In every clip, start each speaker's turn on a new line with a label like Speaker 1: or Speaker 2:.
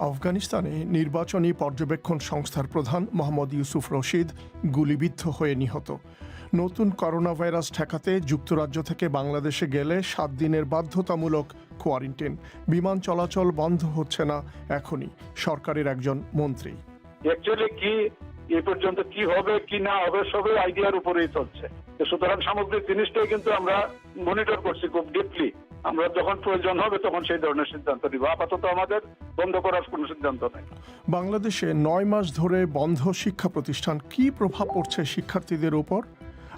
Speaker 1: আফগানিস্তানে নির্বাচনী পর্যবেক্ষণ সংস্থার প্রধান মোহাম্মদ ইউসুফ রশিদ গুলিবিদ্ধ হয়ে নিহত। নতুন করোনা ভাইরাস ঠেকাতে যুক্তরাজ্য থেকে বাংলাদেশে গেলে সাত দিনের বাধ্যতামূলক কোয়ারেন্টাইন বিমান চলাচল বন্ধ হচ্ছে না এখনই, সরকারের একজন মন্ত্রী।
Speaker 2: কি, এ পর্যন্ত কি হবে, কি না হবে, সবই আইডিয়ার উপরেই চলছে। সুতরাং সামগ্রিক জিনিসটাই কিন্তু আমরা মনিটর করছি খুব ডিপলি আমরা যখন প্রয়োজন হবে তখন সেই ধরনের সিদ্ধান্ত নিব। আপাতত আমাদের বন্ধ করার কোনো সিদ্ধান্ত নেই।
Speaker 1: বাংলাদেশে নয় মাস ধরে বন্ধ শিক্ষা প্রতিষ্ঠান কি প্রভাব পড়ছে শিক্ষার্থীদের উপর?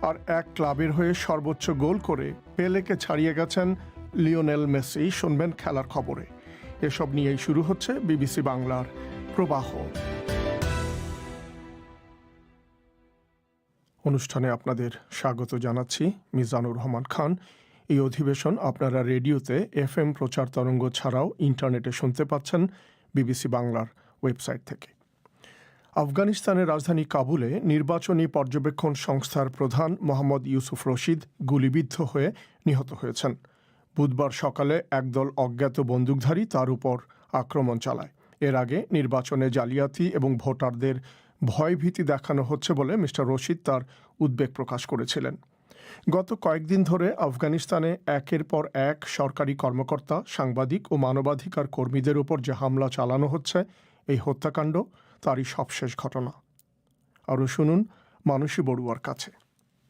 Speaker 1: আর এক ক্লাবের হয়ে সর্বোচ্চ গোল করে পেলেকে ছাড়িয়ে গেছেন লিওনেল মেসি। শুনবেন খেলার খবরে। এসব নিয়েই শুরু হচ্ছে বিবিসি বাংলার প্রবাহ। অনুষ্ঠানে আপনাদের স্বাগত জানাচ্ছি মিজানুর রহমান খান। এই অধিবেশন আপনারা রেডিওতে এফ এম প্রচার তরঙ্গ ছাড়াও ইন্টারনেটে শুনতে পাচ্ছেন বিবিসি বাংলার ওয়েবসাইট থেকে। আফগানিস্তানের রাজধানী কাবুলে নির্বাচনী পর্যবেক্ষণ সংস্থার প্রধান মোহাম্মদ ইউসুফ রশিদ গুলিবিদ্ধ হয়ে নিহত হয়েছেন। বুধবার সকালে একদল অজ্ঞাত বন্দুকধারী তার উপর আক্রমণ চালায়। এর আগে নির্বাচনে জালিয়াতি এবং ভোটারদের ভয়ভীতি দেখানো হচ্ছে বলে মিস্টার রশিদ তার উদ্বেগ প্রকাশ করেছিলেন। গত কয়েকদিন ধরে আফগানিস্তানে একের পর এক সরকারি কর্মকর্তা, সাংবাদিক ও মানবাধিকার কর্মীদের উপর যে হামলা চালানো হচ্ছে, এই হত্যাকাণ্ড তারই সবশেষ ঘটনা। আরও শুনুন মানসী বড়ুয়ার কাছে।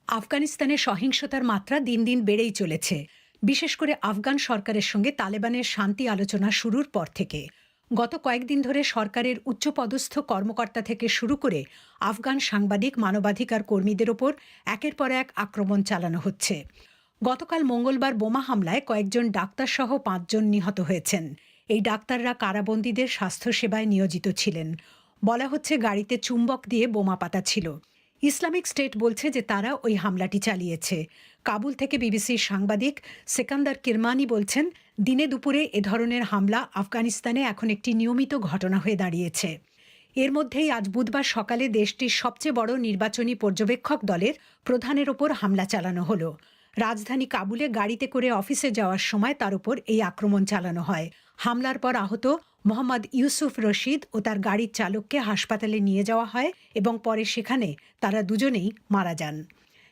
Speaker 3: আফগানিস্তানে সহিংসতার মাত্রা দিন দিন বেড়েই চলেছে। বিশেষ করে আফগান সরকারের সঙ্গে তালেবানের শান্তি আলোচনা শুরুর পর থেকে। গত কয়েকদিন ধরে সরকারের উচ্চপদস্থ কর্মকর্তা থেকে শুরু করে আফগান সাংবাদিক, মানবাধিকার কর্মীদের ওপর একের পর এক আক্রমণ চালানো হচ্ছে। গতকাল মঙ্গলবার বোমা হামলায় কয়েকজন ডাক্তারসহ পাঁচজন নিহত হয়েছেন। এই ডাক্তাররা কারাবন্দীদের স্বাস্থ্যসেবায় নিয়োজিত ছিলেন। বলা হচ্ছে গাড়িতে চুম্বক দিয়ে বোমা পাতা ছিল। ইসলামিক স্টেট বলছে যে তারা ওই হামলাটি চালিয়েছে। কাবুল থেকে বিবিসির সাংবাদিক সেকান্দার কিরমানি বলছেন, দিনে দুপুরে এ ধরনের হামলা আফগানিস্তানে এখন একটি নিয়মিত ঘটনা হয়ে দাঁড়িয়েছে। এর মধ্যেই আজ বুধবার সকালে দেশটির সবচেয়ে বড় নির্বাচনী পর্যবেক্ষক দলের প্রধানের ওপর হামলা চালানো হলো। রাজধানী কাবুলে গাড়িতে করে অফিসে যাওয়ার সময় তার উপর এই আক্রমণ চালানো হয়। হামলার পর আহত মোহাম্মদ ইউসুফ রশিদ ও তার গাড়ির চালককে হাসপাতালে নিয়ে যাওয়া হয় এবং পরে সেখানে তারা দুজনেই মারা যান।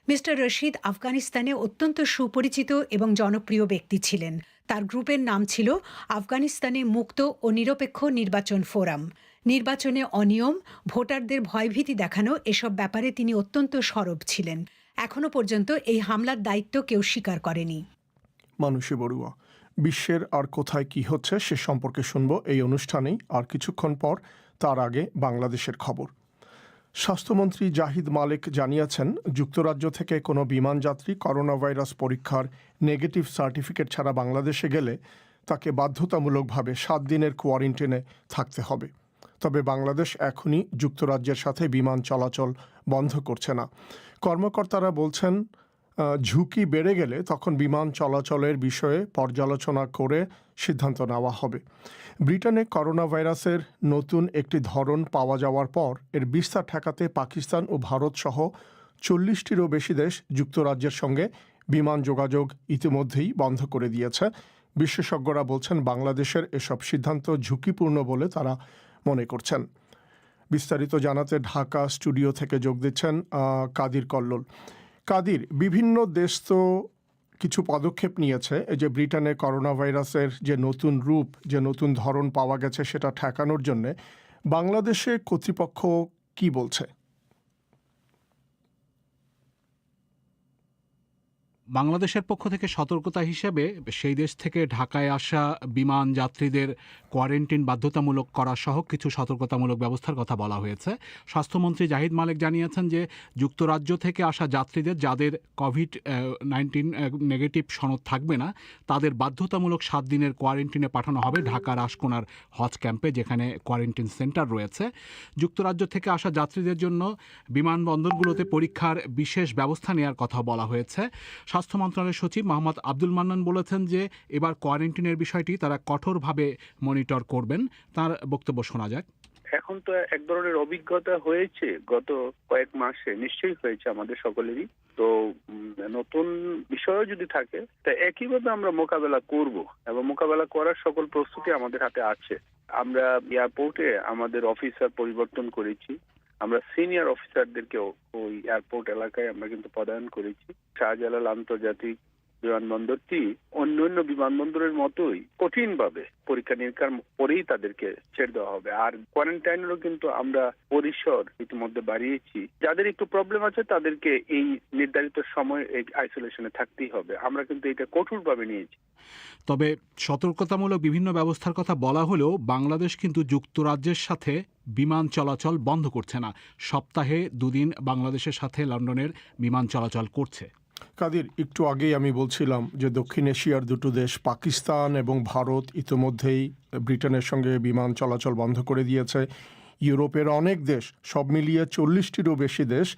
Speaker 3: মিস্টার রশিদ আফগানিস্তানে অত্যন্ত সুপরিচিত এবং জনপ্রিয় ব্যক্তি ছিলেন। তার গ্রুপের নাম ছিল আফগানিস্তানে মুক্ত ও নিরপেক্ষ নির্বাচন ফোরাম। নির্বাচনে অনিয়ম, ভোটারদের ভয়ভীতি দেখানো এসব ব্যাপারে তিনি অত্যন্ত সরব ছিলেন। এখনও পর্যন্ত এই হামলার দায়িত্ব কেউ স্বীকার করেনি।
Speaker 1: মানসী বড়ুয়া, বিশ্বের আর কোথায় কি হচ্ছে সে সম্পর্কে শুনব এই অনুষ্ঠানেই। আর কিছুক্ষণ পর তার আগে বাংলাদেশের খবর। স্বাস্থ্যমন্ত্রী জাহিদ মালিক জানিয়েছেন, যুক্তরাজ্য থেকে কোনো বিমান যাত্রী করোনা ভাইরাস পরীক্ষার নেগেটিভ সার্টিফিকেট ছাড়া বাংলাদেশে গেলে তাকে বাধ্যতামূলকভাবে সাত দিনের কোয়ারেন্টিনে থাকতে হবে। তবে বাংলাদেশ এখনই যুক্তরাজ্যের সাথে বিমান চলাচল বন্ধ করছে না। কর্মকর্তারা বলছেন ঝুঁকি বেড়ে গেলে তখন বিমান চলাচলের বিষয়ে পর্যালোচনা করে সিদ্ধান্ত নেওয়া হবে। ব্রিটেনে করোনা ভাইরাসের নতুন একটি ধরন পাওয়া যাওয়ার পর এর বিস্তার ঠেকাতে পাকিস্তান ও ভারত সহ চল্লিশটিরও বেশি দেশ যুক্তরাজ্যের সঙ্গে বিমান যোগাযোগ ইতিমধ্যেই বন্ধ করে দিয়েছে। বিশেষজ্ঞরা বলছেন বাংলাদেশের এসব সিদ্ধান্ত ঝুঁকিপূর্ণ বলে তারা মনে করছেন। বিস্তারিত জানাতে ঢাকা স্টুডিও থেকে যোগ দিচ্ছেন কাদির কল্লোল। কাদির, বিভিন্ন দেশ তো কিছু পদক্ষেপ নিয়েছে। এই যে ব্রিটেনে করোনা ভাইরাসের যে নতুন রূপ, যে নতুন ধরন পাওয়া গেছে সেটা ঠেকানোর জন্যে বাংলাদেশে কর্তৃপক্ষ কি বলছে?
Speaker 4: বাংলাদেশের পক্ষ থেকে সতর্কতা হিসেবে সেই দেশ থেকে ঢাকায় আসা বিমান যাত্রীদের কোয়ারেন্টিন বাধ্যতামূলক করা সহ কিছু সতর্কতামূলক ব্যবস্থার কথা বলা হয়েছে। স্বাস্থ্যমন্ত্রী জাহিদ মালিক জানিয়েছেন যে, যুক্তরাজ্য থেকে আসা যাত্রীদের যাদের কোভিড নাইন্টিন নেগেটিভ সনদ থাকবে না, তাদের বাধ্যতামূলক সাত দিনের কোয়ারেন্টিনে পাঠানো হবে ঢাকার আশকোনার হজ ক্যাম্পে, যেখানে কোয়ারেন্টিন সেন্টার রয়েছে। যুক্তরাজ্য থেকে আসা যাত্রীদের জন্য বিমানবন্দরগুলোতে পরীক্ষার বিশেষ ব্যবস্থা নেওয়ার কথা বলা হয়েছে। স্বাস্থ্য মন্ত্রণালয়ের সচিব মোহাম্মদ আব্দুল মান্নান বলেছেন যে এবার কোয়ারেন্টিনের বিষয়টি তারা কঠোরভাবে মনিটর করবেন। তার বক্তব্য শোনা যাক।
Speaker 5: এখন তো এক ধরনের অভিজ্ঞতা হয়েছে। গত কয়েক মাসে নিশ্চয়ই হয়েছে আমাদের সকলেরই। তো নতুন বিষয়ও যদি থাকে, তা একইভাবে আমরা মোকাবেলা করব এবং মোকাবেলা করার সকল প্রস্তুতি আমাদের হাতে আছে। আমরা এয়ারপোর্টে আমাদের অফিসার পরিবর্তন করেছি। আমরা সিনিয়র অফিসারদেরকেও ওই এয়ারপোর্ট এলাকায় আমরা কিন্তু পদায়ন করেছি। শাহজালাল আন্তর্জাতিক বিমানবন্দরটি অন্য অন্য বিমানবন্দরের মতোই কঠিনভাবে পরীক্ষা নিরীক্ষার পরেই তাদেরকে ছেড়ে দেওয়া হবে। আর কোয়ারেন্টাইনেরও কিন্তু আমরা পরিসর ইতিমধ্যে বাড়িয়েছি। যাদের একটু প্রবলেম আছে, তাদেরকে এই নির্ধারিত সময় এই আইসোলেশনে থাকতেই হবে। আমরা কিন্তু এটা কঠোরভাবে নিয়েছি।
Speaker 4: তবে সতর্কতামূলক বিভিন্ন ব্যবস্থার কথা বলা হলেও বাংলাদেশ কিন্তু যুক্তরাজ্যের সাথে বিমান চলাচল বন্ধ করছে না। সপ্তাহে দুদিন বাংলাদেশের সাথে লন্ডনের বিমান চলাচল করছে।
Speaker 1: কাদির, একটু আগেই আমি বলছিলাম যে দক্ষিণ এশিয়ার দুটো দেশ, পাকিস্তান এবং ভারত, ইতোমধ্যেই ব্রিটেনের সঙ্গে বিমান চলাচল বন্ধ করে দিয়েছে। ইউরোপের অনেক দেশ, সব মিলিয়ে চল্লিশটিরও বেশি দেশ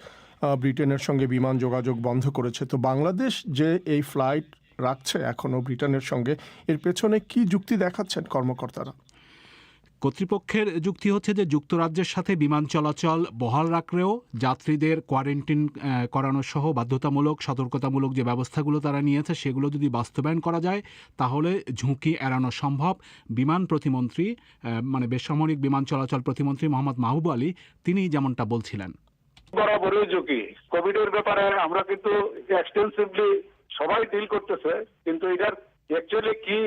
Speaker 1: ব্রিটেনের সঙ্গে বিমান যোগাযোগ বন্ধ করেছে। তো বাংলাদেশ যে এই ফ্লাইট রাখছে এখনও ব্রিটেনের সঙ্গে, এর পেছনে কি যুক্তি দেখাচ্ছেন কর্মকর্তারা?
Speaker 4: কর্তৃপক্ষের যুক্তি হচ্ছে যে যুক্তরাজ্যের সাথে বিমান চলাচল বহাল রাখলেও যাত্রীদের কোয়ারেন্টিন করানো সহ বাধ্যতামূলক, সতর্কতামূলক যে ব্যবস্থাগুলো তারা নিয়েছে সেগুলো যদি বাস্তবায়ন করা যায়, তাহলে ঝুঁকি এড়ানো সম্ভব। বিমান প্রতিমন্ত্রী মানে বেসামরিক বিমান চলাচল প্রতিমন্ত্রী মোহাম্মদ মাহবুব আলী, তিনি যেমনটা বলছিলেন।
Speaker 2: বরাবরই ঝুঁকি। কোভিড এর ব্যাপারে আমরা কিন্তু সবাই ডিল করতেছে, কিন্তু এটার অ্যাকচুয়ালি কি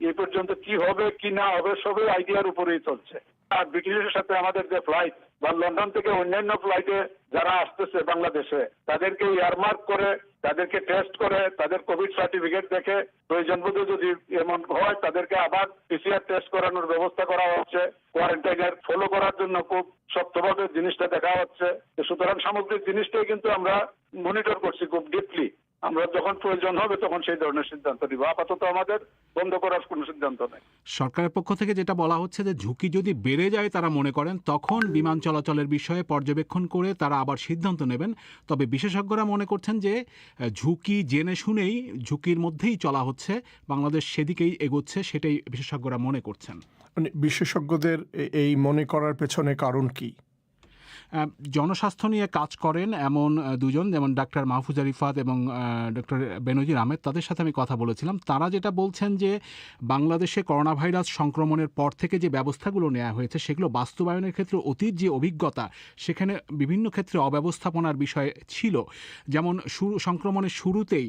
Speaker 2: এ পর্যন্ত কি হবে, কি না হবে, সবই আইডিয়ার উপরেই চলছে। আর ব্রিটিশের সাথে আমাদের যে ফ্লাইট বা লন্ডন থেকে অন্যান্য ফ্লাইটে যারা আসতেছে বাংলাদেশে, তাদেরকে এয়ারমার্ক করে, তাদেরকে টেস্ট করে, তাদের কোভিড সার্টিফিকেট দেখে প্রয়োজন বোধে যদি এমন হয়, তাদেরকে আবার পিসিআর টেস্ট করানোর ব্যবস্থা করা হচ্ছে। কোয়ারেন্টাইনের ফলো করার জন্য খুব শক্তভাবে জিনিসটা দেখা হচ্ছে। সুতরাং সামগ্রিক জিনিসটাই কিন্তু আমরা মনিটর করছি খুব ডিপলি আমরা যখন প্রয়োজন হবে তখন সেই ধরনের সিদ্ধান্ত নিব। আপাতত আমাদের বন্ধ করার কোনো সিদ্ধান্ত নেই।
Speaker 4: সরকারের পক্ষ থেকে যেটা বলা হচ্ছে যে ঝুঁকি যদি বেড়ে যায় তারা মনে করেন তখন বিমান চলাচলের বিষয়ে পর্যবেক্ষণ করে তারা আবার সিদ্ধান্ত নেবেন। তবে বিশেষজ্ঞরা মনে করছেন যে ঝুঁকি জেনে শুনেই ঝুঁকির মধ্যেই চলা হচ্ছে বাংলাদেশ সেদিকেই এগোচ্ছে সেটাই বিশেষজ্ঞরা মনে করছেন।
Speaker 1: মানে বিশেষজ্ঞদের এই মনে করার পেছনে কারণ কি?
Speaker 4: জনস্বাস্থ্য নিয়ে কাজ করেন এমন দুজন, যেমন ডাক্তার মাহফুজা রিফাত এবং ডক্টর বেনজির আহমেদ। তাদের সাথে আমি কথা বলেছিলাম। তারা যেটা বলছেন যে, বাংলাদেশে করোনা ভাইরাস সংক্রমণের পর থেকে যে ব্যবস্থাগুলো নেওয়া হয়েছে, সেগুলো বাস্তবায়নের ক্ষেত্রে অতীত যে অভিজ্ঞতা, সেখানে বিভিন্ন ক্ষেত্রে অব্যবস্থাপনার বিষয় ছিল। যেমন শুরু, সংক্রমণের শুরুতেই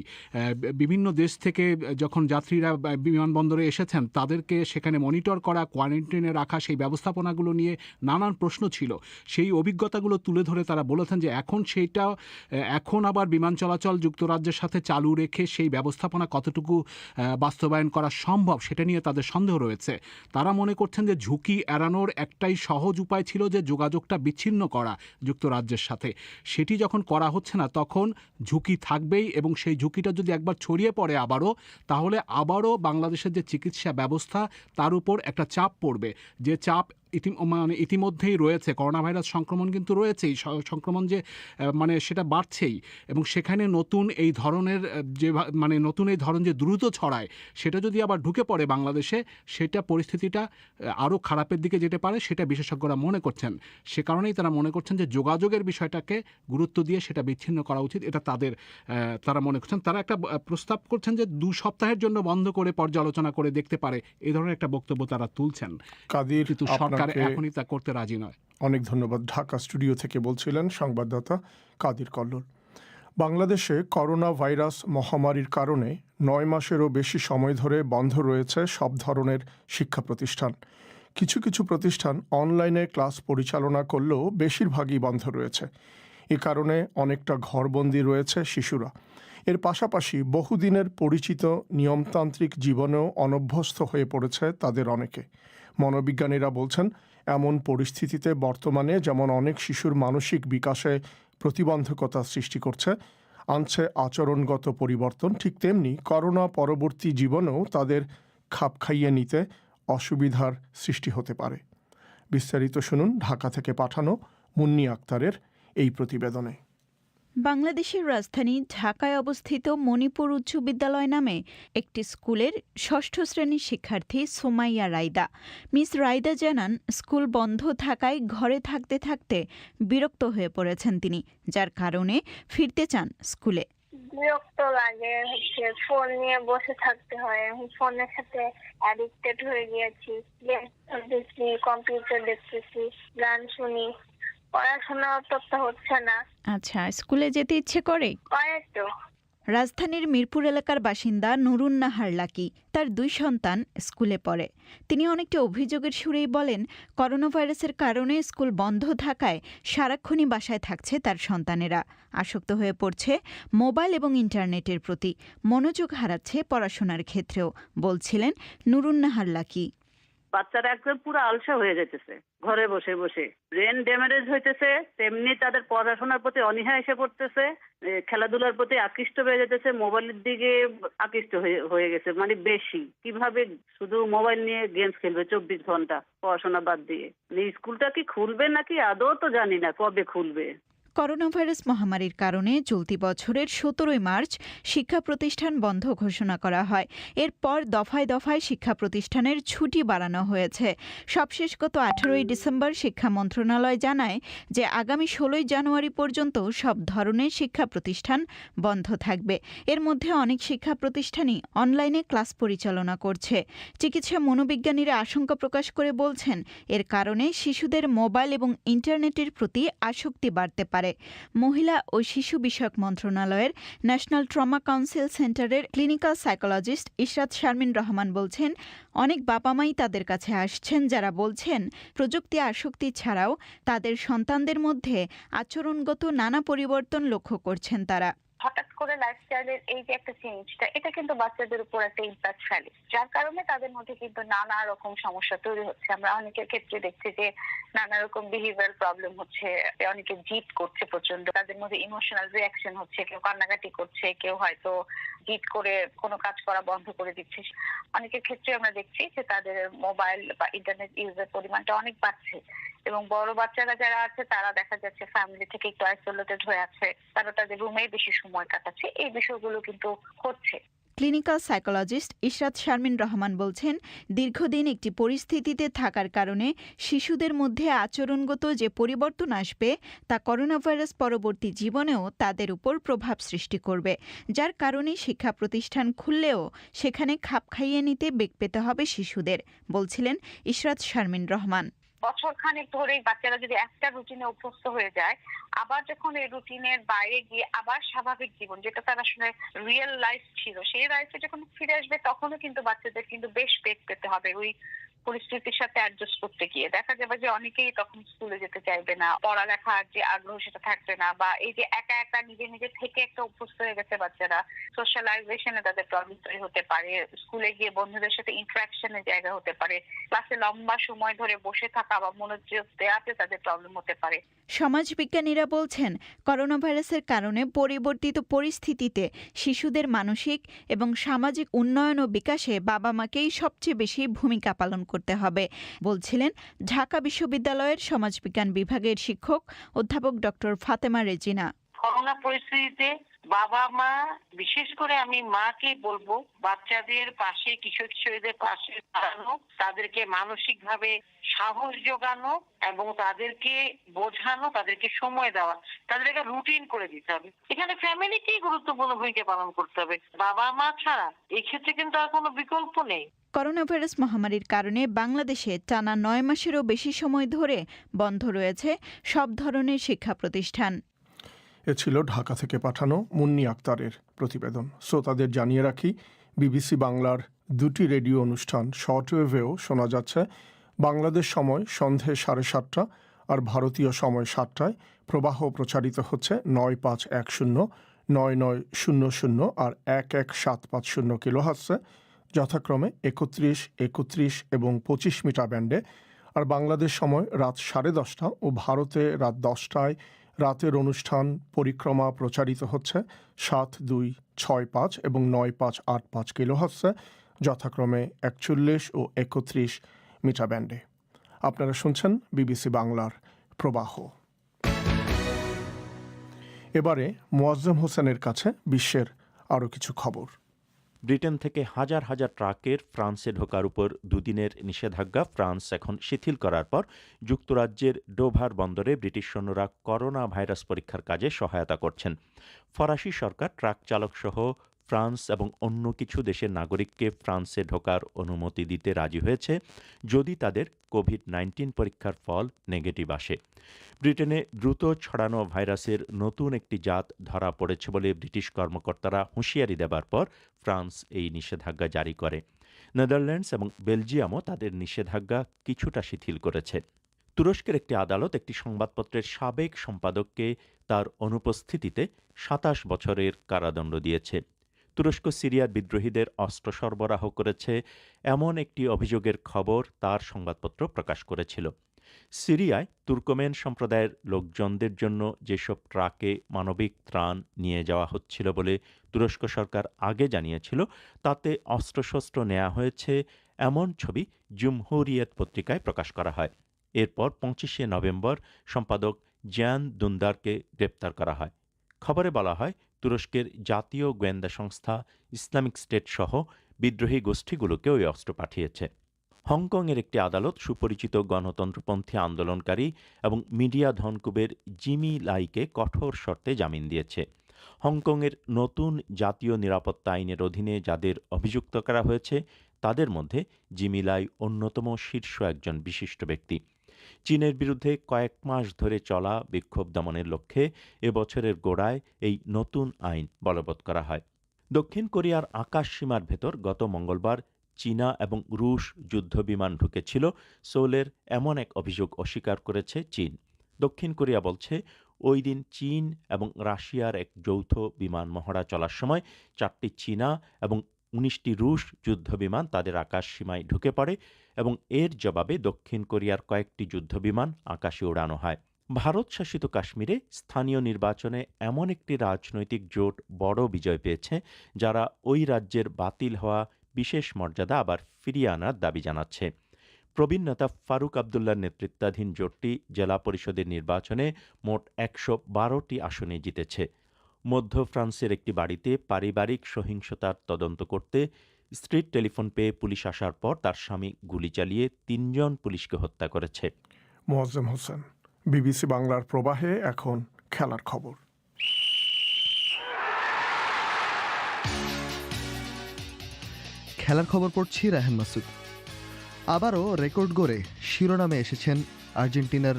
Speaker 4: বিভিন্ন দেশ থেকে যখন যাত্রীরা বিমানবন্দরে এসেছেন, তাদেরকে সেখানে মনিটর করা কোয়ারেন্টাইনে রাখা, সেই ব্যবস্থাপনাগুলো নিয়ে নানান প্রশ্ন ছিল। সেই অভিজ্ঞতাগুলো তুলে ধরে তারা বলেছেন যে এখন সেইটা, এখন আবার বিমান চলাচল যুক্তরাজ্যের সাথে চালু রেখে সেই ব্যবস্থাপনা কতটুকু বাস্তবায়ন করা সম্ভব সেটা নিয়ে তাদের সন্দেহ রয়েছে। তারা মনে করছেন যে ঝুঁকি এড়ানোর একটাই সহজ উপায় ছিল যে যোগাযোগটা বিচ্ছিন্ন করা যুক্তরাজ্যের সাথে। সেটি যখন করা হচ্ছে না তখন ঝুঁকি থাকবেই এবং সেই ঝুঁকিটা যদি একবার ছড়িয়ে পড়ে আবারও, তাহলে আবারও বাংলাদেশের যে চিকিৎসা ব্যবস্থা তার উপর একটা চাপ পড়বে। যে চাপ ইতি মানে ইতিমধ্যেই রয়েছে করোনা ভাইরাস সংক্রমণ কিন্তু রয়েছেই সংক্রমণ যে মানে সেটা বাড়ছেই এবং সেখানে নতুন এই ধরনের যে মানে নতুন এই ধরন যে দ্রুত ছড়ায় সেটা যদি আবার ঢুকে পড়ে বাংলাদেশে সেটা পরিস্থিতিটা আরও খারাপের দিকে যেতে পারে সেটা বিশেষজ্ঞরা মনে করছেন। সে কারণেই তারা মনে করছেন যে যোগাযোগের বিষয়টাকে গুরুত্ব দিয়ে সেটা বিচ্ছিন্ন করা উচিত এটা তাদের তারা মনে করছেন। তারা একটা প্রস্তাব করছেন যে দু সপ্তাহের জন্য বন্ধ করে পর্যালোচনা করে দেখতে পারে এই ধরনের একটা বক্তব্য তারা তুলছেন। কিন্তু সরকার
Speaker 1: আপনাকে
Speaker 4: এখনই তা করতে রাজি নয়।
Speaker 1: অনেক ধন্যবাদ ঢাকা স্টুডিও থেকে বলছিলেন সংবাদদাতা কাদির কল্লোল। বাংলাদেশে করোনা ভাইরাস মহামারীর কারণে নয় মাসেরও বেশি সময় ধরে বন্ধ রয়েছে সব ধরনের শিক্ষা প্রতিষ্ঠান। কিছু কিছু প্রতিষ্ঠান অনলাইনে ক্লাস পরিচালনা করলেও বেশিরভাগই বন্ধ রয়েছে। এ কারণে অনেকটা ঘরবন্দি রয়েছে শিশুরা। এর পাশাপাশি বহুদিনের পরিচিত নিয়মতান্ত্রিক জীবনেও অনভ্যস্ত হয়ে পড়েছে তাদের অনেকে। মনোবিজ্ঞানীরা বলছেন, এমন পরিস্থিতিতে বর্তমানে যেমন অনেক শিশুর মানসিক বিকাশে প্রতিবন্ধকতা সৃষ্টি করছে, আনছে আচরণগত পরিবর্তন, ঠিক তেমনি করোনা পরবর্তী জীবনেও তাদের খাপ খাইয়ে নিতে অসুবিধার সৃষ্টি হতে পারে। বিস্তারিত শুনুন ঢাকা থেকে পাঠানো মুন্নি আক্তারের এই প্রতিবেদনে।
Speaker 6: বাংলাদেশের রাজধানী ঢাকায় অবস্থিত মণিপুর উচ্চ বিদ্যালয় নামে একটি স্কুলের ষষ্ঠ শ্রেণির শিক্ষার্থী সোমাইয়া রায়দা। মিস রায়দা জানান, স্কুল বন্ধ থাকায় ঘরে থাকতে থাকতে বিরক্ত হয়ে পড়েছেন তিনি, যার কারণে ফিরতে চান স্কুলে।
Speaker 7: বিরক্ত লাগে, হচ্ছে ফোন নিয়ে বসে থাকতে হয়। ফোনের সাথে অ্যাডিক্টেড হয়ে গিয়েছি। কম্পিউটার দেখতেছি, গান শুনি। পড়াশোনা তো হচ্ছে না।
Speaker 6: আচ্ছা স্কুলে যেতে ইচ্ছে করে?
Speaker 7: করে তো।
Speaker 6: রাজধানীর মিরপুর এলাকার বাসিন্দা নুরুন্নাহার লাকি তার দুই সন্তান স্কুলে পড়ে। তিনি অনেকটা অভিযোগের সুরেই বলেন করোনা ভাইরাসের কারণে স্কুল বন্ধ থাকায় সারাক্ষণই বাসায় থাকছে তার সন্তানেরা। আসক্ত হয়ে পড়ছে মোবাইল এবং ইন্টারনেটের প্রতি। মনোযোগ হারাচ্ছে পড়াশোনার ক্ষেত্রেও বলছিলেন নুরুন্নাহার লাকি।
Speaker 8: বাচ্চারা একদম পুরো আলসা হয়ে যেতেছে ঘরে বসে বসে। ব্রেন ড্যামেজ হইতেছে, তেমনি তাদের পড়াশোনার প্রতি অনীহা এসে পড়তেছে খেলাধুলার প্রতি আকৃষ্ট হয়ে যেতেছে মোবাইলের দিকে আকৃষ্ট হয়ে গেছে মানে বেশি। কীভাবে শুধু মোবাইল নিয়ে গেমস খেলবে চব্বিশ ঘণ্টা, পড়াশোনা বাদ দিয়ে? মানে স্কুলটা কি খুলবে নাকি? আদৌ তো জানি না কবে খুলবে।
Speaker 6: করোনা ভাইরাস মহামারীর কারণে চলতি বছরের সতেরোই মার্চ শিক্ষা প্রতিষ্ঠান বন্ধ ঘোষণা করা হয়। এরপর দফায় দফায় শিক্ষা প্রতিষ্ঠানের ছুটি বাড়ানো হয়েছে। সবশেষ গত আঠারোই ডিসেম্বর শিক্ষা মন্ত্রণালয় জানায় যে, আগামী ষোলোই জানুয়ারি পর্যন্ত সব ধরনের শিক্ষা প্রতিষ্ঠান বন্ধ থাকবে। এর মধ্যে অনেক শিক্ষা প্রতিষ্ঠানই অনলাইনে ক্লাস পরিচালনা করছে। চিকিৎসা মনোবিজ্ঞানীরা আশঙ্কা প্রকাশ করে বলছেন, এর কারণে শিশুদের মোবাইল এবং ইন্টারনেটের প্রতি আসক্তি বাড়তে পারে। মহিলা ও শিশু বিষয়ক মন্ত্রণালয়ের ন্যাশনাল ট্রমা কাউন্সিল সেন্টারের ক্লিনিক্যাল সাইকোলজিস্ট ইশরাত শারমিন রহমান বলছেন, অনেক বাবা মাই তাদের কাছে আসছেন যারা বলছেন, প্রযুক্তি আসক্তি ছাড়াও তাদের সন্তানদের মধ্যে আচরণগত নানা পরিবর্তন লক্ষ্য করছেন তারা।
Speaker 7: হঠাৎ করে লাইফস্টাইলের এই যে একটা চেঞ্জটা এটা কিন্তু বাচ্চাদের উপর একটা ইম্প্যাক্ট ফেলে। যার কারণে তাদের মধ্যে কিন্তু নানা রকম সমস্যা তৈরি হচ্ছে। আমরা অনেকের ক্ষেত্রে দেখছি যে নানা রকম বিহেভিয়ার প্রবলেম হচ্ছে, অনেকে জিদ করছে প্রচণ্ড তাদের মধ্যে ইমোশনাল রিয়াকশন হচ্ছে, কেউ কান্নাকাটি করছে, কেউ হয়তো জিদ করে কোনো কাজ করা বন্ধ করে দিচ্ছে। অনেকের ক্ষেত্রে আমরা দেখছি যে তাদের মোবাইল বা ইন্টারনেট ইউজের পরিমাণটা অনেক বাড়ছে। এবং বড় বাচ্চারা যারা আছে, তারা দেখা যাচ্ছে ফ্যামিলি থেকে একটু আইসোলেটেড হয়ে আছে। তারা তাদের রুমেই বেশি সময় কাটাচ্ছে। এই বিষয়গুলো কিন্তু হচ্ছে।
Speaker 6: ক্লিনিক্যাল সাইকোলজিস্ট ইশরাত শারমিন রহমান বলছেন, দীর্ঘদিন একটি পরিস্থিতিতে থাকার কারণে শিশুদের মধ্যে আচরণগত যে পরিবর্তন আসবে, তা করোনা ভাইরাস পরবর্তী জীবনেও তাদের উপর প্রভাব সৃষ্টি করবে। যার কারণে শিক্ষা প্রতিষ্ঠান খুললেও সেখানে খাপ খাইয়ে নিতে বেগ পেতে হবে শিশুদের, বলছিলেন ইশরাত শারমিন রহমান।
Speaker 7: বছর খানেক ধরেই বাচ্চারা যদি একটা রুটিনে অভ্যস্ত হয়ে যায়, আবার যখন এই রুটিনের বাইরে গিয়ে আবার স্বাভাবিক জীবন, যেটা তার আসলে রিয়েল লাইফ ছিল, সেই লাইফে যখন ফিরে আসবে, তখনও কিন্তু বাচ্চাদের কিন্তু বেশ বেগ পেতে হবে ওই পরিস্থিতির সাথে অ্যাডজাস্ট করতে গিয়ে। দেখা যাবে যে অনেকেই তখন স্কুলে যেতে চাইবে না পড়ালেখার যে আগ্রহ সেটা থাকবে না, বা এই যে একা একা নিজে নিজে থেকে একটা অভ্যস্ত হয়ে গেছে বাচ্চারা সোশ্যালাইজেশনে তাদের প্রবলেম তৈরি হতে পারে স্কুলে গিয়ে বন্ধুদের সাথে ইন্টারাকশনের জায়গা হতে পারে ক্লাসে লম্বা সময় ধরে বসে থাকা বা মনোযোগ দেওয়াতে তাদের প্রবলেম হতে পারে।
Speaker 6: সমাজবিজ্ঞানীরা বলছেন করোনা ভাইরাসের কারণে পরিবর্তিত পরিস্থিতিতে শিশুদের মানসিক এবং সামাজিক উন্নয়ন ও বিকাশে বাবা মাকেই সবচেয়ে বেশি ভূমিকা পালন করতে হবে। বলছিলেন ঢাকা বিশ্ববিদ্যালয়ের সমাজবিজ্ঞান বিভাগের শিক্ষক অধ্যাপক ডক্টর ফাতেমা রেজিনা।
Speaker 9: করোনা পরিস্থিতিতে বাবা মা বিশেষ করে আমি মাকে বলব, বাচ্চাদের পাশে কিশোর কিশোরীদের পাশে দাঁড়ানো, তাদেরকে মানসিক ভাবে সাহস যোগানো এবং তাদেরকে বোঝানো, তাদেরকে সময় দেওয়া, তাদের একটা রুটিন করে দিতে হবে। এখানে ফ্যামিলিকেই গুরুত্বপূর্ণ ভূমিকা পালন করতে হবে? বাবা মা ছাড়া এক্ষেত্রে কিন্তু আর কোনো বিকল্প নেই।
Speaker 6: করোনা ভাইরাস মহামারীর কারণে বাংলাদেশে টানা নয় মাসেরও বেশি সময় ধরে বন্ধ রয়েছে সব ধরনের শিক্ষা প্রতিষ্ঠান।
Speaker 1: এ ছিল ঢাকা থেকে পাঠানো মুন্নি আক্তারের প্রতিবেদন। শ্রোতাদের জানিয়ে রাখি, বিবিসি বাংলার দুটি রেডিও অনুষ্ঠান শর্টওয়েভেও শোনা যাচ্ছে। বাংলাদেশ সময় সন্ধে সাড়ে সাতটা আর ভারতীয় সময় সাতটায়। প্রবাহ প্রচারিত হচ্ছে নয় পাঁচ এক শূন্য, নয় নয় শূন্য শূন্য আর এক এক সাত পাঁচ শূন্য কিলো হাসছে যথাক্রমে একত্রিশ একত্রিশ এবং পঁচিশ মিটার ব্যান্ডে। আর বাংলাদেশ সময় রাত সাড়ে দশটা ও ভারতে রাত দশটায় রাতের অনুষ্ঠান পরিক্রমা প্রচারিত হচ্ছে সাত দুই ছয় পাঁচ এবং নয় পাঁচ আট পাঁচ কিলো হচ্ছে যথাক্রমে একচল্লিশ ও একত্রিশ মিটার ব্যান্ডে। আপনারা শুনছেন বিবিসি বাংলার প্রবাহ। এবারে মোয়াজ্জেম হোসেনের কাছে বিশ্বের আরও কিছু খবর।
Speaker 10: ব্রিটেন থেকে হাজার হাজার ট্রাকের ফ্রান্সে ঢোকার উপর দুদিনের নিষেধাজ্ঞা ফ্রান্স এখন শিথিল করার পর যুক্তরাজ্যের ডোভার বন্দরে ব্রিটিশ সৈন্যরা করোনা ভাইরাস পরীক্ষার কাজে সহায়তা করছেন। ফরাসি সরকার, ট্রাক চালক সহ ফ্রান্স এবং অন্য কিছু দেশের নাগরিককে ফ্রান্সে ঢোকার অনুমতি দিতে রাজি হয়েছে যদি তাদের কোভিড নাইন্টিন পরীক্ষার ফল নেগেটিভ আসে। ব্রিটেনে দ্রুত ছড়ানো ভাইরাসের নতুন একটি জাত ধরা পড়েছে বলে ব্রিটিশ কর্মকর্তারা হুঁশিয়ারি দেবার পর ফ্রান্স এই নিষেধাজ্ঞা জারি করে। নেদারল্যান্ডস এবং বেলজিয়ামও তাদের নিষেধাজ্ঞা কিছুটা শিথিল করেছে। তুরস্কের একটি আদালত একটি সংবাদপত্রের সাবেক সম্পাদককে তার অনুপস্থিতিতে সাতাশ বছরের কারাদণ্ড দিয়েছে। তুরস্ক সিরিয়ার বিদ্রোহীদের অস্ত্র সরবরাহ করেছে এমন একটি অভিযোগের খবর তার সংবাদপত্র প্রকাশ করেছিল। সিরিয়ায় তুর্কমেন সম্প্রদায়ের লোকজনদের জন্য যেসব ট্রাকে মানবিক ত্রাণ নিয়ে যাওয়া হচ্ছিল বলে তুরস্ক সরকার আগে জানিয়েছিল, তাতে অস্ত্রশস্ত্র নেওয়া হয়েছে এমন ছবি জুমহুরিয়ত পত্রিকায় প্রকাশ করা হয়। এরপর পঁচিশে নভেম্বর সম্পাদক জ্যান দুন্দারকে গ্রেপ্তার করা হয়। খবরে বলা হয় তুরস্কের জাতীয় গোয়েন্দা সংস্থা ইসলামিক স্টেট সহ বিদ্রোহী গোষ্ঠীগুলোকে ওই অস্ত্র পাঠিয়েছে। হংকংয়ের একটি আদালত সুপরিচিত গণতন্ত্রপন্থী আন্দোলনকারী এবং মিডিয়া ধনকুবের জিমি লাইকে কঠোর শর্তে জামিন দিয়েছে। হংকংয়ের নতুন জাতীয় নিরাপত্তা আইনের অধীনে যাদের অভিযুক্ত করা হয়েছে, তাদের মধ্যে জিমি লাই অন্যতম শীর্ষ একজন বিশিষ্ট ব্যক্তি। চীনের বিরুদ্ধে কয়েক মাস ধরে চলা বিক্ষোভ দমনের লক্ষ্যে এবছরের গোড়ায় এই নতুন আইন বলবৎ করা হয়। দক্ষিণ কোরিয়ার আকাশ সীমার ভেতর গত মঙ্গলবার চীনা এবং রুশ যুদ্ধবিমান ঢুকেছিল, সোলের এমন এক অভিযোগ অস্বীকার করেছে চীন। দক্ষিণ কোরিয়া বলছে, ওই দিন চীন এবং রাশিয়ার এক যৌথ বিমান মহড়া চলার সময় চারটি চীনা এবং উনিশটি রুশ যুদ্ধবিমান তাদের আকাশ সীমায় ঢুকে পড়ে এবং এর জবাবে দক্ষিণ কোরিয়ার কয়েকটি যুদ্ধবিমান আকাশে ওড়ানো হয়। ভারত শাসিত কাশ্মীরে স্থানীয় নির্বাচনে এমন একটি রাজনৈতিক জোট বড় বিজয় পেয়েছে, যারা ওই রাজ্যের বাতিল হওয়া বিশেষ মর্যাদা আবার ফিরিয়ে আনার দাবি জানাচ্ছে। প্রবীণ নেতা ফারুক আবদুল্লার নেতৃত্বাধীন জোটটি জেলা পরিষদের নির্বাচনে মোট একশো বারোটি আসনে জিতেছে। মধ্য ফ্রান্সের একটি বাড়িতে পারিবারিক সহিংসতার তদন্ত করতে স্ট্রিট টেলিফোন পেয়ে পুলিশ আসার পর তার স্বামী গুলি চালিয়ে তিনজন পুলিশকে হত্যা করেছে।
Speaker 1: মোয়াজ্জেম হোসেন বিবিসি বাংলার প্রবাহে এখন খেলার খবর।
Speaker 11: খেলার খবর পড়ছি রাহেন মাসুদ। আবারও রেকর্ড গড়ে শিরোনামে এসেছেন আর্জেন্টিনার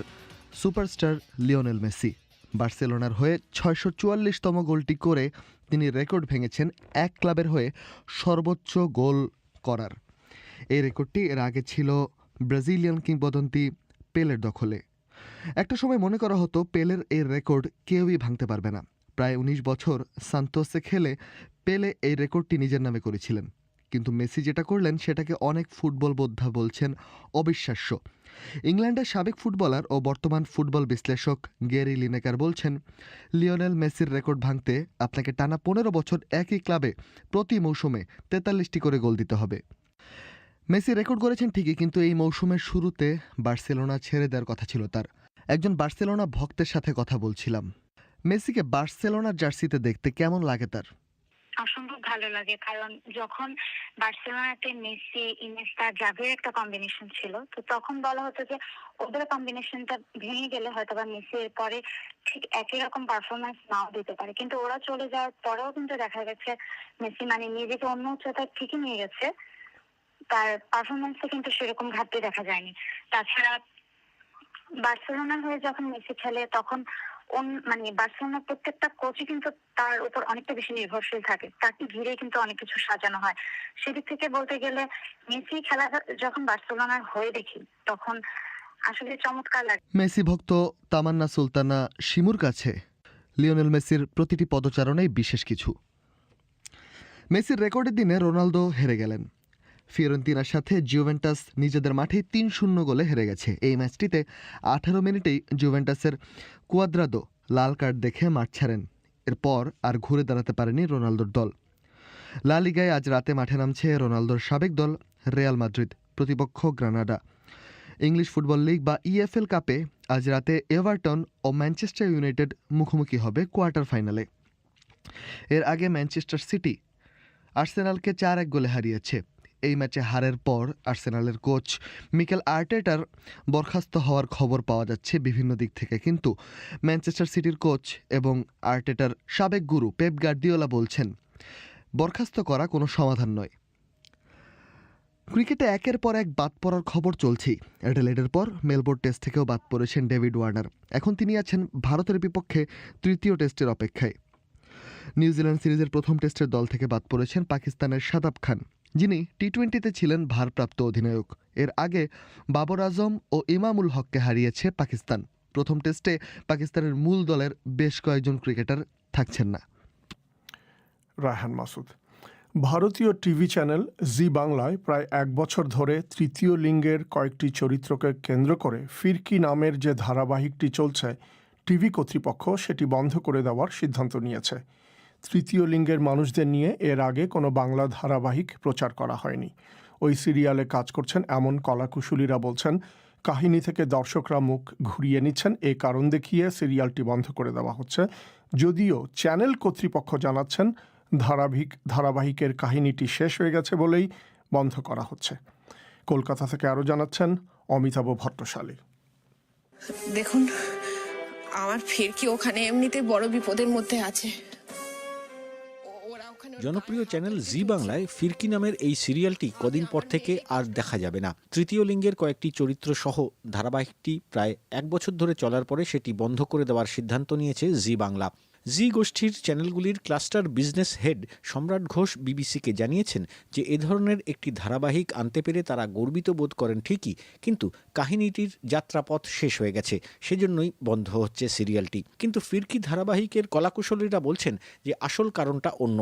Speaker 11: সুপারস্টার লিওনেল মেসি। বার্সেলোনার হয়ে ছয়শো চুয়াল্লিশতম গোলটি করে তিনি রেকর্ড ভেঙেছেন এক ক্লাবের হয়ে সর্বোচ্চ গোল করার। এই রেকর্ডটি এর আগে ছিল ব্রাজিলিয়ান কিংবদন্তি পেলের দখলে। একটা সময় মনে করা হতো পেলের এই রেকর্ড কেউই ভাঙতে পারবে না। প্রায় উনিশ বছর সান্তোসে খেলে পেলে এই রেকর্ডটি নিজের নামে করেছিলেন। কিন্তু মেসি যেটা করলেন, সেটাকে অনেক ফুটবল বোদ্ধা বলছেন অবিশ্বাস্য। ইংল্যান্ডের সাবেক ফুটবলার ও বর্তমান ফুটবল বিশ্লেষক গেরি লিনেকার বলছেন, লিওনেল মেসির রেকর্ড ভাঙতে আপনাকে টানা পনেরো বছর একই ক্লাবে প্রতি মৌসুমে তেতাল্লিশটি করে গোল দিতে হবে। মেসি রেকর্ড করেছেন ঠিকই, কিন্তু এই মৌসুমের শুরুতে বার্সেলোনা ছেড়ে দেওয়ার কথা ছিল তার। একজন বার্সেলোনা ভক্তের সাথে কথা বলছিলাম। মেসিকে বার্সেলোনার জার্সিতে দেখতে কেমন লাগে তার?
Speaker 7: অসম্ভব ভালো লাগে। কারণ যখন বার্সেলোনাতে মেসি ইনেস্তা জাভের একটা কম্বিনেশন ছিল, তো তখন বলা হতো যে ওদের কম্বিনেশনটা ভেঙে গেলে হয়তো বা মেসি এর পরে ঠিক একই রকম পারফরমেন্স নাও দিতে পারে। কিন্তু ওরা চলে যাওয়ার পরেও কিন্তু দেখা গেছে মেসি মানে নিজেকে অন্য উচ্চতায় ঠিকই নিয়ে গেছে। তার পারফরমেন্সে কিন্তু সেরকম ঘাটতি দেখা যায়নি। তাছাড়া বার্সেলোনা হয়ে যখন মেসি খেলে তখন মানে বার্সেলোনার প্রত্যেকটা কোচই কিন্তু তার উপর অনেকটা বেশি নির্ভরশীল থাকে। তাকে ঘিরে কিন্তু অনেক কিছু সাজানো হয়। সেদিক থেকে বলতে গেলে, মেসি খেলা যখন বার্সেলোনার হয়ে দেখি, তখন আসলে চমৎকার লাগে।
Speaker 11: মেসি ভক্ত তামান্না সুলতানা শিমুর কাছে। লিওনেল মেসির প্রতিটি পদচারণেই বিশেষ কিছু। মেসির রেকর্ডের দিনে রোনালদো হেরে গেলেন। ফিওরেন্তিনার সাথে জুভেন্টাস নিজেদের মাঠে তিন শূন্য গোলে হেরে গেছে। এই ম্যাচটিতে আঠারো মিনিটেই জুভেন্টাসের কুয়াদ্রাদো লাল কার্ড দেখে মাঠ ছাড়েন। এরপর আর ঘুরে দাঁড়াতে পারেনি রোনালদোর দল। লা লিগায় আজ রাতে মাঠে নামছে রোনালদোর সাবেক দল রেয়াল মাদ্রিদ, প্রতিপক্ষ গ্রানাডা। ইংলিশ ফুটবল লিগ বা ইএফএল কাপে আজ রাতে এভারটন ও ম্যানচেস্টার ইউনাইটেড মুখোমুখি হবে কোয়ার্টার ফাইনালে। এর আগে ম্যানচেস্টার সিটি আর্সেনালকে চার এক গোলে হারিয়েছে। এই ম্যাচে হারের পর আর্সেনালের কোচ মিকেল আর্টেটার বরখাস্ত হওয়ার খবর পাওয়া যাচ্ছে বিভিন্ন দিক থেকে। কিন্তু ম্যানচেস্টার সিটির কোচ এবং আর্টেটার সাবেক গুরু পেপ গার্দিওলা বলছেন, বরখাস্ত করা কোনো সমাধান নয়। ক্রিকেটে একের পর এক বাদ পড়ার খবর চলছেই। অ্যাডেলেডের পর মেলবোর্ন টেস্ট থেকেও বাদ পড়েছেন ডেভিড ওয়ার্নার। এখন তিনি আছেন ভারতের বিপক্ষে তৃতীয় টেস্টের অপেক্ষায়। নিউজিল্যান্ড সিরিজের প্রথম টেস্টের দল থেকে বাদ পড়েছেন পাকিস্তানের শাদাব খান। যিনি টি টোয়েন্টিতে ছিলেন ভারপ্রাপ্ত অধিনায়ক। এর আগে বাবর আজম ও ইমামুল হককে হারিয়েছে পাকিস্তান। প্রথম টেস্টে পাকিস্তানের মূল দলের বেশ কয়েকজন ক্রিকেটার থাকছেন না।
Speaker 1: রায়হান মাসুদ, ভারতীয় টিভি চ্যানেল জি বাংলায় প্রায় এক বছর ধরে তৃতীয় লিঙ্গের কয়েকটি চরিত্রকে কেন্দ্র করে ফিরকি নামের যে ধারাবাহিকটি চলছে, টিভি কর্তৃপক্ষ সেটি বন্ধ করে দেওয়ার সিদ্ধান্ত নিয়েছে। তৃতীয় লিঙ্গের মানুষদের নিয়ে এর আগে কোনো বাংলা ধারাবাহিক প্রচার করা হয়নি। ওই সিরিয়ালে কাজ করছেন এমন কলাকুশলীরা বলছেন, কাহিনী থেকে দর্শকরা মুখ ঘুরিয়ে নিচ্ছেন। এই কারণ দেখিয়ে সিরিয়ালটি বন্ধ করে দেওয়া হচ্ছে। যদিও চ্যানেল কর্তৃপক্ষ জানাচ্ছেন ধারাবাহিক ধারাবাহিকের কাহিনীটি শেষ হয়ে গেছে বলেই বন্ধ করা হচ্ছে। কলকাতা থেকে আরও জানাচ্ছেন অমিতাভ ভট্টশালী।
Speaker 12: দেখুন, আমার ফিরকি ওখানে এমনিতে বড় বিপদের মধ্যে আছে?
Speaker 13: জনপ্রিয় চ্যানেল জি বাংলায় ফিরকি নামের এই সিরিয়ালটি কদিন পর থেকে আর দেখা যাবে না। তৃতীয় লিঙ্গের কয়েকটি চরিত্র সহ ধারাবাহিকটি প্রায় এক বছর ধরে চলার পরে সেটি বন্ধ করে দেওয়ার সিদ্ধান্ত নিয়েছে জি বাংলা। জি গোষ্ঠীর চ্যানেলগুলির ক্লাস্টার বিজনেস হেড সম্রাট ঘোষ বিবিসিকে জানিয়েছেন যে এ ধরনের একটি ধারাবাহিক আনতে পেরে তারা গর্বিত বোধ করেন ঠিকই কিন্তু কাহিনীটির যাত্রাপথ শেষ হয়ে গেছে। সেজন্যই বন্ধ হচ্ছে সিরিয়ালটি। কিন্তু ফিরকি ধারাবাহিকের কলাকুশলীরা বলছেন যে আসল কারণটা অন্য।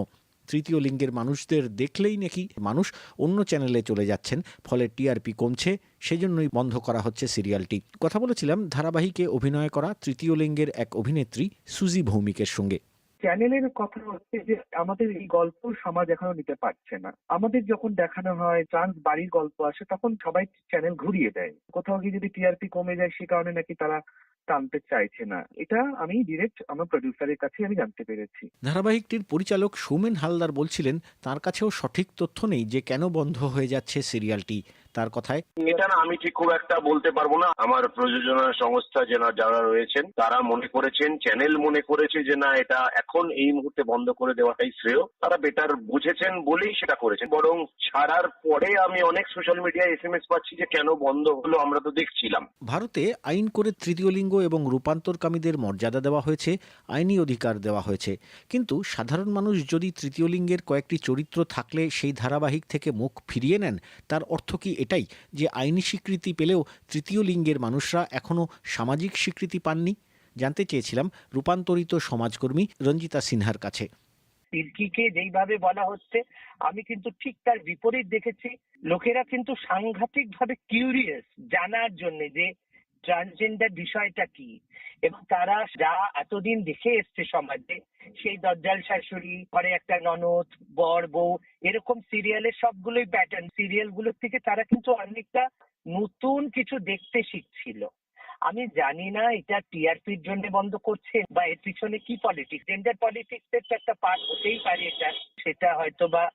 Speaker 13: তৃতীয় লিঙ্গের মানুষদের দেখলেই নাকি মানুষ অন্য চ্যানেলে চলে যাচ্ছেন, ফলে টিআরপি কমছে, সেজন্যই বন্ধ করা হচ্ছে সিরিয়ালটি। কথা বলেছিলাম, ধারাবাহিকে অভিনয় করা তৃতীয় লিঙ্গের এক অভিনেত্রী সুজি ভৌমিকের সঙ্গে।
Speaker 14: চ্যানেলের কথা হচ্ছে যে আমাদের এই গল্প সমাজ এখনও নিতে পারছে না। আমাদের যখন দেখানো হয়, ট্রান্স বাড়ির গল্প আসে, তখন সবাই চ্যানেল ঘুরিয়ে দেয়। কোথাও গিয়ে যদি টিআরপি কমে যায়, সে কারণে নাকি তারা টানতে চাইছে না। এটা আমি ডিরেক্ট আমার প্রডিউসারের কাছে আমি জানতে পেরেছি।
Speaker 13: ধারাবাহিকটির পরিচালক সৌমেন হালদার বলছিলেন, তার কাছেও সঠিক তথ্য নেই যে কেন বন্ধ হয়ে যাচ্ছে সিরিয়ালটি তার কথায়।
Speaker 15: এটা না আমি ঠিক খুব একটা বলতে পারব না। আমার প্রযোজনা সংস্থা যারা যারা রয়েছেন তারা মনে করেছেন চ্যানেল মনে করেছে যে না এটা এখন এই মুহূর্তে বন্ধ করে দেওয়াটাই শ্রেয়। তারা বেটার বুঝেছেন বলেই সেটা করেছেন। বরং ছাড়ার পরে আমি অনেক সোশ্যাল মিডিয়ায় এস এম এস পাচ্ছি যে কেন বন্ধ হলো আমরা তো দেখছিলাম।
Speaker 13: ভারতে আইন করে তৃতীয় লিঙ্গ এবং রূপান্তরকামীদের মর্যাদা দেওয়া হয়েছে আইনি অধিকার দেওয়া হয়েছে। কিন্তু সাধারণ মানুষ যদি তৃতীয় লিঙ্গের কয়েকটি চরিত্র থাকলে সেই ধারাবাহিক থেকে মুখ ফিরিয়ে নেন তার অর্থ কি এটাই যে আইনি স্বীকৃতি পেলেও তৃতীয় লিঙ্গের মানুষরা এখনও সামাজিক স্বীকৃতি পাননি। জানতে চেয়েছিলাম রূপান্তরিত সমাজকর্মী রঞ্জিতা সিনহার কাছে।
Speaker 14: তির্কিকে যেইভাবে বলা হচ্ছে, আমি কিন্তু ঠিক তার বিপরীত দেখেছি। লোকেরা কিন্তু সাংঘাতিক ভাবে কিউরিয়াস জানার জন্য যে ট্রান্সজেন্ডার বিষয়টা কি। এবং তারা যা এতদিন দেখে এসছে সমাজে সেই দজ্জাল শাশুড়ি, ঘরে একটা ননদ, বর, বউ, এরকম সিরিয়ালের সবগুলোই প্যাটার্ন সিরিয়ালগুলোর থেকে তারা কিন্তু অনেকটা নতুন কিছু দেখতে শিখছিল। আমি জানি না এটা টিআরপির জন্য বন্ধ করছে বা এর পিছনে কি পলিটিক্স জেন্ডার পলিটিক্স এর তো একটা পার্ট হতেই পারে এটা। সেটা হয়তো বা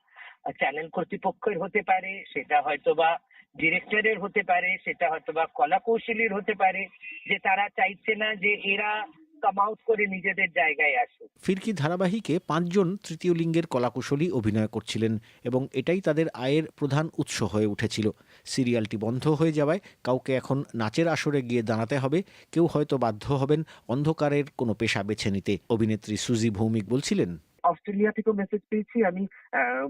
Speaker 14: চ্যানেল কর্তৃপক্ষের হতে পারে, সেটা হয়তো বা ডিরেক্টরের হতে পারে, সেটা হয়তো বা কলা কৌশলীর হতে পারে। যে তারা চাইছে না যে এরা কাম আউট করে নিজেদের জায়গায় আসুক।
Speaker 13: ফিরকি ধারাবাহিকে পাঁচজন তৃতীয় লিঙ্গের কলাকুশলী অভিনয় করছিলেন এবং এটাই তাদের আয়ের প্রধান উৎস হয়ে উঠেছিল। সিরিয়ালটি বন্ধ হয়ে যাওয়ায় কাউকে এখন নাচের আসরে গিয়ে দাঁড়াতে হবে। কেউ হয়তো বাধ্য হবেন অন্ধকারের কোনো পেশা বেছে নিতে। অভিনেত্রী সুজি ভৌমিক বলছিলেন
Speaker 14: অস্ট্রেলিয়া থেকেও মেসেজ পেয়েছি, আমি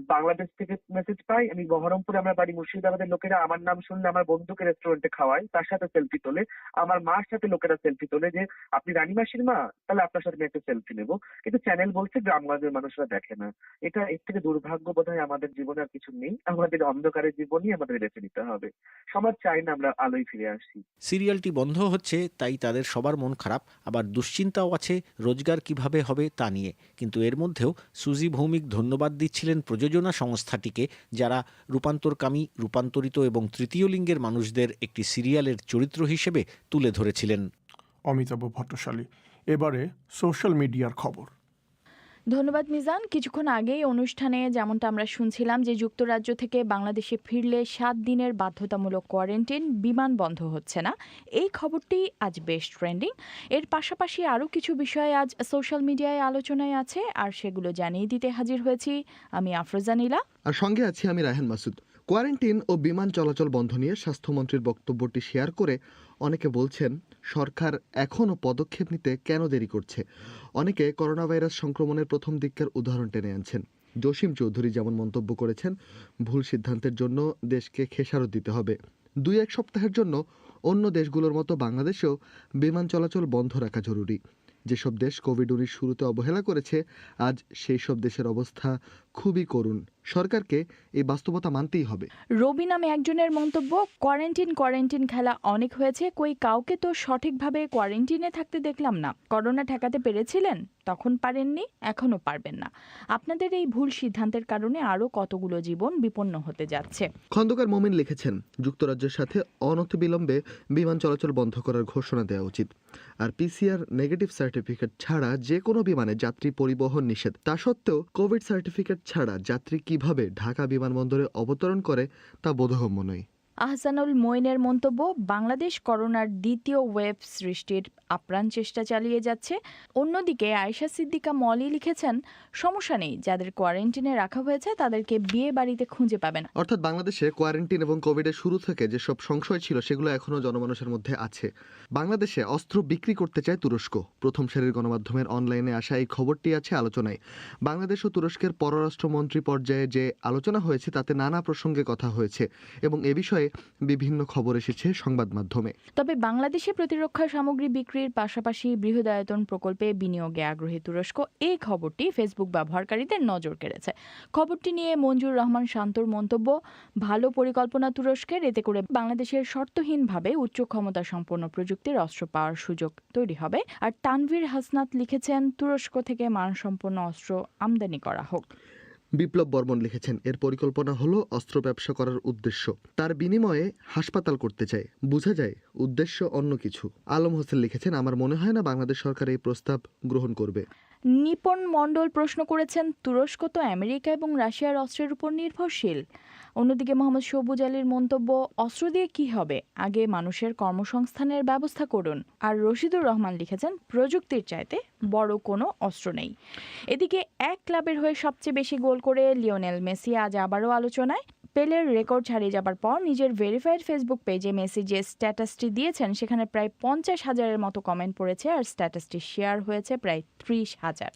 Speaker 14: বাংলাদেশ থেকে মেসেজ পাই, আমি বহরমপুরে আমার বাড়ি মুর্শিদাবাদের লোকেরা আমার নাম শুনলে, আমার বন্ধুকে রেস্টুরেন্টে খাওয়ায়, তার সাথে সেলফি তোলে, আমার মার সাথে লোকেরা সেলফি তোলে যে, আপনি রানী মাসির মা? তাহলে আপনার সাথে একটা সেলফি নেব। কিন্তু চ্যানেল বলছে গ্রামগঞ্জের মানুষরা দেখে না। এটা, এর থেকে দুর্ভাগ্য বোধ আমাদের জীবনে আর কিছু নেই, আমাদের অন্ধকারের জীবনই আমাদের বেছে নিতে হবে। সমাজ চাই না আমরা আলোয় ফিরে আসি।
Speaker 13: সিরিয়ালটি বন্ধ হচ্ছে, তাই তাদের সবার মন খারাপ, আবার দুশ্চিন্তাও আছে, রোজগার কীভাবে হবে তা নিয়ে। কিন্তু এর মধ্যেও সুজি ভৌমিক ধন্যবাদ দিচ্ছিলেন প্রযোজনা সংস্থাটিকে, যারা রূপান্তরকামী, রূপান্তরিত এবং তৃতীয় লিঙ্গের মানুষদের একটি সিরিয়ালের চরিত্র হিসেবে তুলে ধরেছিলেন।
Speaker 1: অমিতাভ ভট্টশালী। এবারে সোশ্যাল মিডিয়ার খবর।
Speaker 16: ধন্যবাদ, মিজান। কিছুক্ষণ আগেই অনুষ্ঠানে যেমনটা আমরা শুনছিলাম যে যুক্তরাজ্য থেকে বাংলাদেশে ফিরলে সাত দিনের বাধ্যতামূলক কোয়ারেন্টাইন বিমান বন্ধ হচ্ছে না। এই খবরটি আজ বেশ ট্রেন্ডিং। এর পাশাপাশি আরও কিছু বিষয় আজ সোশ্যাল মিডিয়ায় আলোচনায় আছে, আর সেগুলো জানিয়ে দিতে হাজির হয়েছি আমি আফরোজা নীলা।
Speaker 11: আর সঙ্গে আছি আমি রায়হান মাসুদ। কোয়ারেন্টিন ও বিমান চলাচল বন্ধ নিয়ে স্বাস্থ্যমন্ত্রীর বক্তব্যটি শেয়ার করে অনেকে বলছেন সরকার এখনও পদক্ষেপ নিতে কেন দেরি করছে? অনেকে করোনা ভাইরাস সংক্রমণের প্রথম দিককার উদাহরণ টেনে আনছেন। জসিম চৌধুরী যেমন মন্তব্য করেছেন, ভুল সিদ্ধান্তের জন্য দেশকে খেসারত দিতে হবে। দুই এক সপ্তাহের জন্য অন্য দেশগুলোর মতো বাংলাদেশেও বিমান চলাচল বন্ধ রাখা জরুরি। যেসব দেশ কোভিড উনিশ শুরুতে অবহেলা করেছে, আজ সেই সব দেশের অবস্থা খুবই করুণ। সরকারকে এই বাস্তবতা মানতেই হবে।
Speaker 16: রবি নামে একজনের মন্তব্য কোয়ারেন্টিন কোয়ারেন্টিন খেলা অনেক হয়েছে কই কাউকে তো সঠিকভাবে কোয়ারেন্টিনে থাকতে দেখলাম না। করোনা ঠেকাতে পেরেছিলেন তখন পারেননি এখনও পারবেন না। আপনাদের এই ভুল সিদ্ধান্তের কারণে আরও কতগুলো জীবন বিপন্ন হতে যাচ্ছে।
Speaker 11: খন্দকার মোমিন লিখেছেন যুক্তরাজ্যের সাথে অনতিবিলম্বে বিমান চলাচল বন্ধ করার ঘোষণা দেওয়া উচিত। আর পিসিআর নেগেটিভ সার্টিফিকেট ছাড়া যে কোনো বিমানে যাত্রী পরিবহন নিষেধ। তা সত্ত্বেও কোভিড সার্টিফিকেট ছাড়া যাত্রী কীভাবে ঢাকা বিমানবন্দরে অবতরণ করে তা বোধগম্য নয়।
Speaker 16: আহসানুল মইনের মন্তব্য, বাংলাদেশ করোনার দ্বিতীয় ওয়েব সৃষ্টির আপ্রাণ চেষ্টা চালিয়ে যাচ্ছে। অন্যদিকে আয়শা সিদ্দিকা মলি লিখেছেন, সমস্যা নেই, যাদের কোয়ারেন্টিনে রাখা হয়েছে তাদেরকে বিয়ে বাড়িতে খুঁজে পাবেন।
Speaker 11: অর্থাৎ বাংলাদেশে কোয়ারেন্টিন এবং কোভিডের শুরু থেকে যেসব সংশয় ছিল সেগুলো এখনও জনমানুষের মধ্যে আছে। বাংলাদেশে অস্ত্র বিক্রি করতে চায় তুরস্ক। প্রথম সারির গণমাধ্যমের অনলাইনে আসা এই খবরটি আছে আলোচনায়। বাংলাদেশ ও তুরস্কের পররাষ্ট্রমন্ত্রী পর্যায়ে যে আলোচনা হয়েছে তাতে নানা প্রসঙ্গে কথা হয়েছে এবং এ বিষয়ে বিভিন্ন খবর এসেছে সংবাদ মাধ্যমে।
Speaker 16: তবে বাংলাদেশে প্রতিরক্ষা সামগ্রী বিক্রির পাশাপাশি বৃহদায়তন প্রকল্পে বিনিয়োগে আগ্রহী তুরস্ক এই খবরটি ফেসবুক ব্যবহারকারীদের নজর কেড়েছে। খবরটি নিয়ে মঞ্জুর রহমান শান্তর মন্তব্য, ভালো পরিকল্পনা তুরস্কের, এতে করে বাংলাদেশের শর্তহীনভাবে উচ্চ ক্ষমতা সম্পন্ন প্রযুক্তির অস্ত্র পাওয়ার সুযোগ তৈরি হবে। আর তানভীর হাসনাত লিখেছেন, তুরস্ক থেকে মানসম্পন্ন অস্ত্র আমদানি করা হোক।
Speaker 11: বিপ্লব বর্মন লিখেছেন। এর পরিকল্পনা হলো অস্ত্র ব্যবসা করার উদ্দেশ্য। তার বিনিময়ে হাসপাতাল করতে চায়। বোঝা যায়, উদ্দেশ্য অন্য কিছু। আলম হোসেন লিখেছেন, আমার মনে হয় না বাংলাদেশ সরকার এই প্রস্তাব গ্রহণ করবে।
Speaker 16: নিপন মণ্ডল প্রশ্ন করেছেন, তুরস্ক তো আমেরিকা এবং রাশিয়ার অস্ত্রের উপর নির্ভরশীল। অন্যদিকে মোহাম্মদ সবুজ আলীর মন্তব্য, অস্ত্র দিয়ে কি হবে? আগে মানুষের কর্মসংস্থানের ব্যবস্থা করুন। আর রশিদুর রহমান লিখেছেন, প্রযুক্তির চাইতে বড় কোনো অস্ত্র নেই। এদিকে এক ক্লাবের হয়ে সবচেয়ে বেশি গোল করে লিওনেল মেসি আজ আবারও আলোচনায়। পেলের রেকর্ড ছাড়িয়ে যাবার পর নিজের ভেরিফাইড ফেসবুক পেজে মেসি যে স্ট্যাটাসটি দিয়েছেন, সেখানে প্রায় পঞ্চাশ হাজারের মতো কমেন্ট পড়েছে, আর স্ট্যাটাসটি শেয়ার হয়েছে প্রায় ত্রিশ হাজার।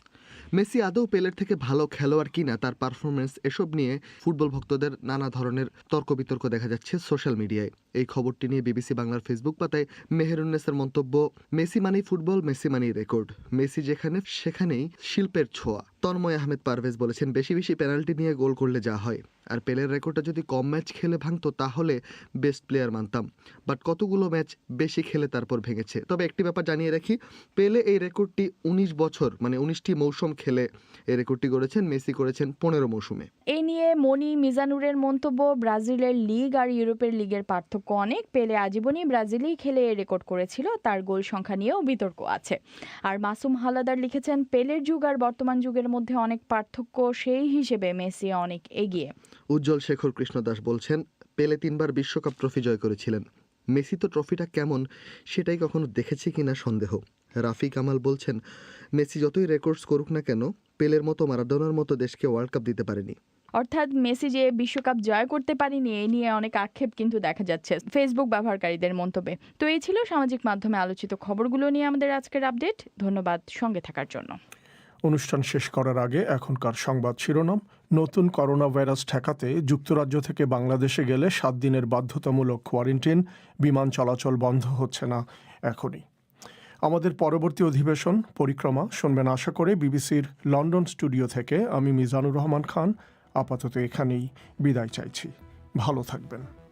Speaker 11: মেসি আদৌ পেলের থেকে ভালো খেলোয়াড় কিনা তার পারফরমেন্স এসব নিয়ে ফুটবল ভক্তদের নানা ধরনের তর্ক বিতর্ক দেখা যাচ্ছে সোশ্যাল মিডিয়ায় এই খবরটি নিয়ে বিবিসি বাংলার ফেসবুক পাতায় মেহেরুন্নেসের মন্তব্য, মেসি মানি ফুটবল, মেসি মানি রেকর্ড মেসি যেখানে, সেখানেই শিল্পের ছোঁয়া। তন্ময় আহমেদ পারভেজ বলেছেন, বেশি বেশি পেনাল্টি নিয়ে গোল করলে যা হয়। আর পেলের রেকর্ডটা যদি কম ম্যাচ খেলে ভাঙতো, তাহলে বেস্ট প্লেয়ার মানতাম। বাট কতগুলো ম্যাচ বেশি খেলে তারপর ভেঙেছে? তবে একটি ব্যাপার জানিয়ে রাখি, পেলে এই রেকর্ডটি উনিশ বছর মানে উনিশটি মৌসুম খেলে এই রেকর্ডটি করেছেন মেসি করেছেন পনেরো মৌসুমে।
Speaker 16: এই নিয়ে মনি মিজানুরের মন্তব্য, ব্রাজিলের লিগ আর ইউরোপের লিগের পার্থক্য অনেক, পেলে আজীবনই ব্রাজিলেই খেলে রেকর্ড করেছিল, তার গোল সংখ্যা নিয়েও বিতর্ক আছে। আর মাসুম হালাদার লিখেছেন, পেলের যুগ আর বর্তমান যুগের মধ্যে অনেক পার্থক্য, সেই হিসেবে মেসি অনেক এগিয়ে।
Speaker 11: উজ্জ্বল শেখর কৃষ্ণ দাস বলছেন, পেলে তিনবার বিশ্বকাপ ট্রফি জয় করেছিলেন। মেসি তো ট্রফিটা কেমন সেটাই কখনো দেখেছি কিনা সন্দেহ। রাফি কামাল বলছেন, মেসি যতই রেকর্ডস করুক না কেন, পেলের মতো, মারাডোনার মতো দেশকে ওয়ার্ল্ড কাপ দিতে পারেনি।
Speaker 16: অর্থাৎ মেসি যে বিশ্বকাপ জয় করতে পারেনি এই নিয়ে অনেক আক্ষেপ কিন্তু দেখা যাচ্ছে ফেসবুক ব্যবহারকারীদের মন্তব্যে। তো এই ছিল সামাজিক মাধ্যমে আলোচিত খবরগুলো নিয়ে আমাদের আজকের আপডেট। ধন্যবাদ সঙ্গে থাকার জন্য।
Speaker 1: অনুষ্ঠান শেষ করার আগে এখনকার সংবাদ শিরোনাম, নতুন করোনা ভাইরাস ঠেকাতে যুক্তরাজ্য থেকে বাংলাদেশে গেলে সাত দিনের বাধ্যতামূলক কোয়ারেন্টিন, বিমান চলাচল বন্ধ হচ্ছে না এখনই। আমাদের পরবর্তী অধিবেশন, পরিক্রমা, শুনবেন আশা করে বিবিসির লন্ডন স্টুডিও থেকে আমি মিজানুর রহমান খান, আপাতত এখানেই বিদায় চাইছি। ভালো থাকবেন।